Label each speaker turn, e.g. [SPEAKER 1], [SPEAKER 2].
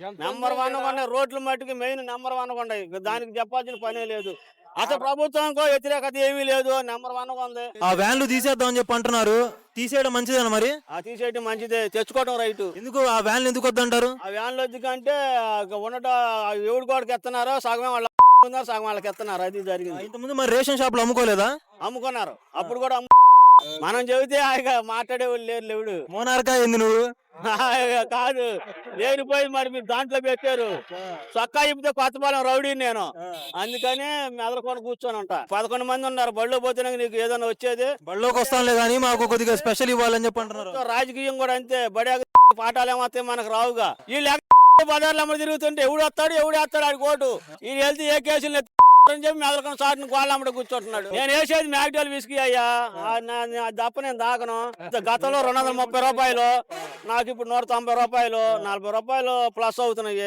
[SPEAKER 1] Number one ఉన్నాయి రోడ్లు మట్టుకు మెయిన్ నెంబర్ వన్ ఉన్నాయి ఇక దానికి చెప్పాల్సిన పనే లేదు. అసలు ప్రభుత్వంకో వ్యతిరేకత ఏమీ లేదు. నెంబర్ వన్ ఉంది
[SPEAKER 2] ఆ వ్యాన్లు తీసేద్దాం అని చెప్పి అంటున్నారు. తీసేయడం మంచిదేనా మరి?
[SPEAKER 1] ఆ తీసేయటం మంచిదే. తెచ్చుకోవడం రైటు.
[SPEAKER 2] ఎందుకు ఆ వ్యాన్లు ఎందుకు వద్దంటారు?
[SPEAKER 1] ఆ వ్యాన్లు ఎందుకంటే ఉండట ఎవడు గోడకి ఎత్తున్నారో. సగమే వాళ్ళ ఉన్నారు సగం వాళ్ళకి ఎత్తున్నారు. అది జరిగింది.
[SPEAKER 2] ఇంతకుముందు మరి రేషన్ షాపులు అమ్ముకోలేదా?
[SPEAKER 1] అమ్ముకున్నారు. అప్పుడు కూడా అమ్ము- మనం చెబితే ఆయన మాట్లాడే వాళ్ళు లేరు లేవుడు.
[SPEAKER 2] మోనార్కా ఏంది నువ్వు?
[SPEAKER 1] కాదు. లేనిపోయి మరి మీరు దాంట్లో పెట్టారు. చొక్కా ఇప్పితే కొత్తపాలెం రౌడీ నేను. అందుకని మెదలుకొని కూర్చొని ఉంటా పదకొండు మంది ఉన్నారు. బళ్ళు పోతే నీకు ఏదైనా వచ్చేది?
[SPEAKER 2] బళ్ళోకి వస్తానులే కానీ మాకు కొద్దిగా స్పెషల్ ఇవ్వాలని చెప్పి అంటున్నారు.
[SPEAKER 1] రాజకీయం కూడా అంతే. బడి పాఠాలు ఏమొస్తాయి మనకు రావుగా. వీళ్ళు బజార్లు అమ్మడి తిరుగుతుంటే ఎవడు వస్తాడు? ఎవడు వేస్తాడు? ఆడి కోటు వీళ్ళు వెళ్తే ఏ కేసులు అని చెప్పి మెదలుకొని సాటిని గోళ్ళమ్మడ కూర్చుంటున్నాడు. నేను వేసేది మ్యాగ్డోల్ విసికి అయ్యా. నా- దప్ప నేను దాకను గతంలో రెండు వందల ముప్పై రూపాయలు. నాకు ఇప్పుడు నూట తొంభై రూపాయలు. నలభై రూపాయలు ప్లస్ అవుతున్నాయి.